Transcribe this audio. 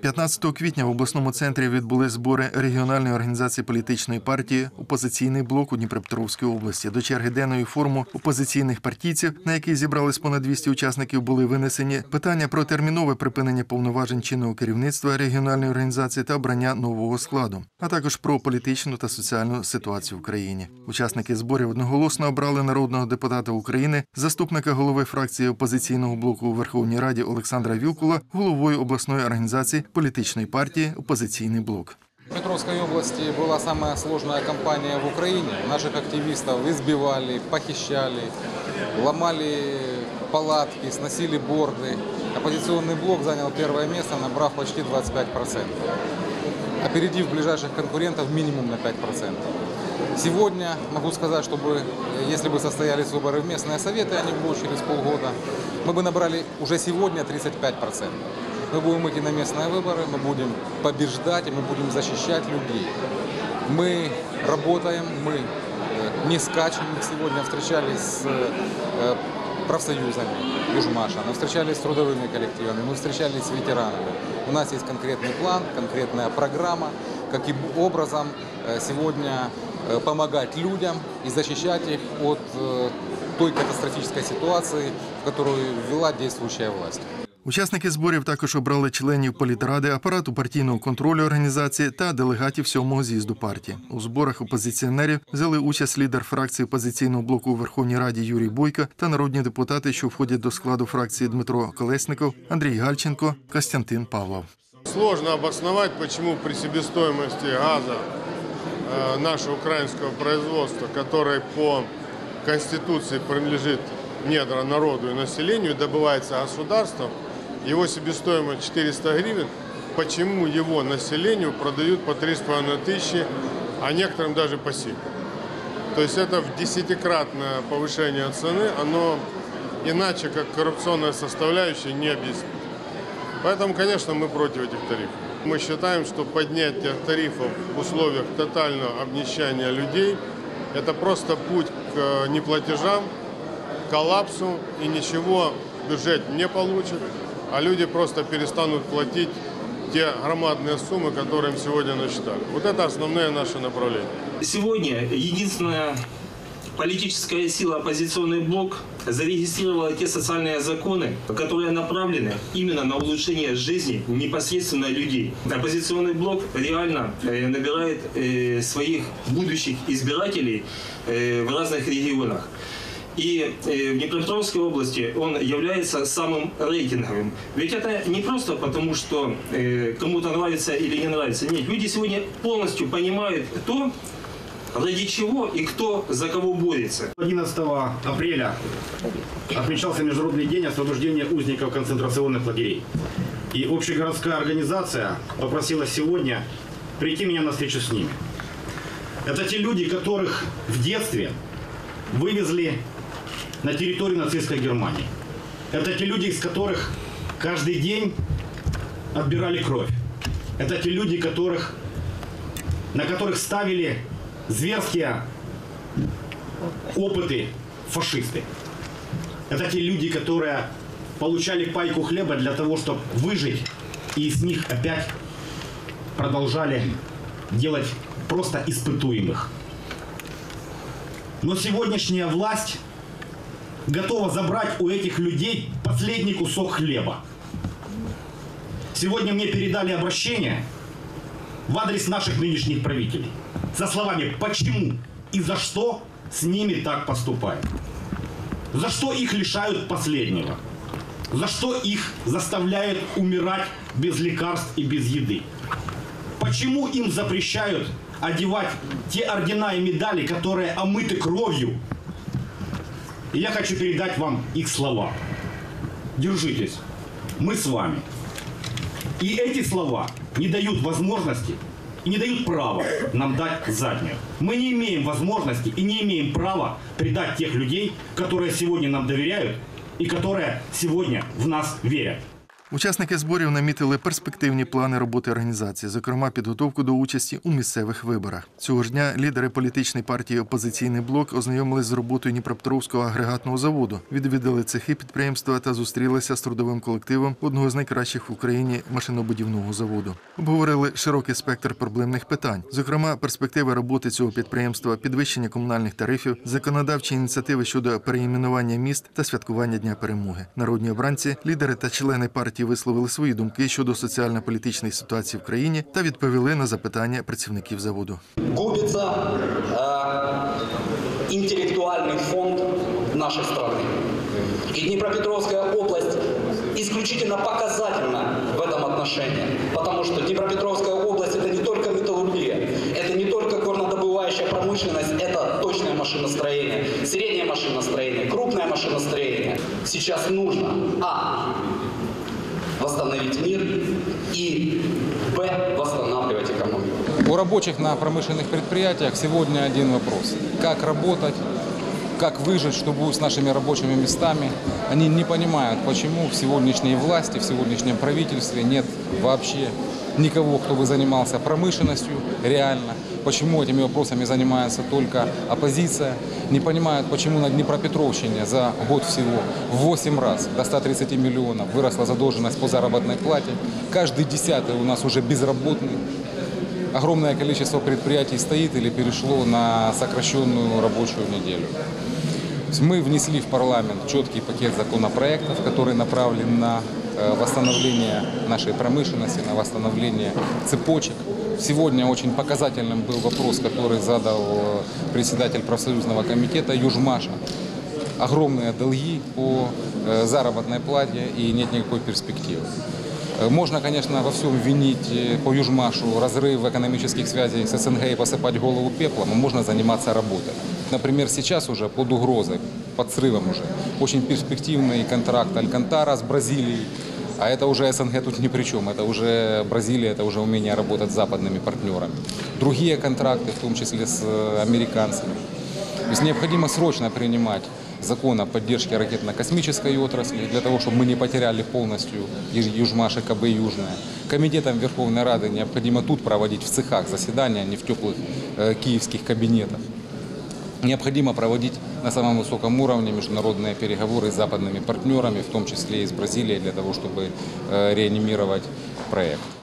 15 квітня в обласному центрі відбули збори регіональної організації політичної партії Опозиційний блок у Дніпропетровській області. До черги денної форуму опозиційних партійців, на якій зібрались понад 200 учасників, були винесені питання про термінове припинення повноважень чинного керівництва регіональної організації та обрання нового складу, а також про політичну та соціальну ситуацію в країні. Учасники зборів одноголосно обрали народного депутата України, заступника голови фракції опозиційного блоку у Верховній Раді Олександра Вілкула, головою обласної організації політичної партії Опозиційний блок. В Петровской области была самая сложная кампания в Украине. Наших активистов избивали, похищали, ломали палатки, сносили борды. Оппозиционный блок занял первое место, набрав почти 25%. Опередив ближайших конкурентов минимум на 5%. Сегодня могу сказать, чтобы э, если бы состоялись выборы в местные советы, они будут через полгода, мы бы набрали уже сегодня 35%. Мы будем идти на местные выборы, мы будем побеждать и мы будем защищать людей. Мы работаем, мы э, не скачем. Мы сегодня встречались с э, профсоюзами Южмаша, мы встречались с трудовыми коллективами, мы встречались с ветеранами. У нас есть конкретный план, конкретная программа, каким образом э, сегодня помогать людям и защищать их от той катастрофической ситуации, в которую ввела действующая власть. Учасники зборів також обрали членів політради, апарату партійного контролю організації та делегатів сьомого з'їзду партії. У зборах опозиціонерів взяли участь лідер фракції опозиційного блоку у Верховній Раді Юрій Бойко та народні депутати, що входять до складу фракції Дмитро Колесников, Андрій Гальченко, Костянтин Павлов. Сложно обосновать, почему при себестоимости газа э, нашего украинского производства, который по Конституции принадлежит недра народу и населению, добывается государством, его себестоимость 400 гривен, почему его населению продают по 3,5 тысячи, а некоторым даже по 7. То есть это в десятикратное повышение цены, оно иначе как коррупционная составляющая не объяснить. Поэтому, конечно, мы против этих тарифов. Мы считаем, что поднятие тарифов в условиях тотального обнищания людей – это просто путь к э, неплатежам, коллапсу, и ничего бюджет не получит, а люди просто перестанут платить те громадные суммы, которые им сегодня насчитали. Вот это основные наши направления. Сегодня единственная политическая сила оппозиционный блок зарегистрировала те социальные законы, которые направлены именно на улучшение жизни непосредственно людей. Оппозиционный блок реально э, набирает э, своих будущих избирателей э, в разных регионах. И э, в Днепропетровской области он является самым рейтинговым. Ведь это не просто потому, что э, кому-то нравится или не нравится. Нет, люди сегодня полностью понимают то, ради чего и кто за кого борется. 11 апреля отмечался Международный день освобождения узников концентрационных лагерей. И общегородская организация попросила сегодня прийти меня на встречу с ними. Это те люди, которых в детстве вывезли на территорию нацистской Германии. Это те люди, из которых каждый день отбирали кровь. Это те люди, которых, на которых ставили зверские опыты фашисты. Это те люди, которые получали пайку хлеба для того, чтобы выжить, и из них опять продолжали делать просто испытуемых. Но сегодняшняя власть готова забрать у этих людей последний кусок хлеба. Сегодня мне передали обращение в адрес наших нынешних правителей со словами «почему и за что с ними так поступают». За что их лишают последнего? За что их заставляют умирать без лекарств и без еды? Почему им запрещают одевать те ордена и медали, которые омыты кровью? И я хочу передать вам их слова. Держитесь. Мы с вами. И эти слова не дают возможности и не дают права нам дать заднюю. Мы не имеем возможности и не имеем права предать тех людей, которые сегодня нам доверяют и которые сегодня в нас верят. Учасники зборів намітили перспективні плани роботи організації, зокрема підготовку до участі у місцевих виборах. Цього ж дня лідери політичної партії Опозиційний блок ознайомились з роботою Дніпропетровського агрегатного заводу, відвідали цехи підприємства та зустрілися з трудовим колективом одного з найкращих в Україні машинобудівного заводу. Обговорили широкий спектр проблемних питань, зокрема перспективи роботи цього підприємства, підвищення комунальних тарифів, законодавчі ініціативи щодо переіменування міст та святкування Дня перемоги. Народні обранці, лідери та члени партії висловили свої думки щодо соціально-політичної ситуації в країні та відповіли на запитання працівників заводу. губится э, интеллектуальный фонд нашей страны. И Днепропетровская область исключительно показательна в этом отношении, потому что Днепропетровская область это не только металлургия, это не только горнодобывающая промышленность, это точное машиностроение, среднее машиностроение, крупное машиностроение. Сейчас нужно а восстановить мир и б восстанавливать экономику. У рабочих на промышленных предприятиях сегодня один вопрос. Как работать, как выжить, что будет с нашими рабочими местами. Они не понимают, почему в сегодняшней власти, в сегодняшнем правительстве нет вообще никого, кто бы занимался промышленностью реально. Почему этими вопросами занимается только оппозиция. Не понимают, почему на Днепропетровщине за год всего в 8 раз до 130 миллионов выросла задолженность по заработной плате. Каждый десятый у нас уже безработный огромное количество предприятий стоит или перешло на сокращенную рабочую неделю. Мы внесли в парламент четкий пакет законопроектов, который направлен на э, восстановление нашей промышленности, на восстановление цепочек. Сегодня очень показательным был вопрос, который задал э, председатель профсоюзного комитета Южмаша. Огромные долги по э, заработной плате и нет никакой перспективы. Э, Можно, конечно, во всем винить по Южмашу разрыв экономических связей с СНГ и посыпать голову пеплом, а можно заниматься работой. Например, сейчас уже под угрозой, под срывом уже, очень перспективный контракт Алькантара с Бразилией, а это уже СНГ тут ни при чем, это уже Бразилия, это уже умение работать с западными партнерами. Другие контракты, в том числе с э, американцами. То есть необходимо срочно принимать закон о поддержке ракетно-космической отрасли, для того, чтобы мы не потеряли полностью Юж- Южмаш и КБ Южная. Комитетам Верховной Рады необходимо тут проводить в цехах заседания, а не в теплых э, киевских кабинетах. Необходимо проводить на самом высоком уровне международные переговоры с западными партнерами, в том числе и с Бразилией, для того, чтобы э, реанимировать проект.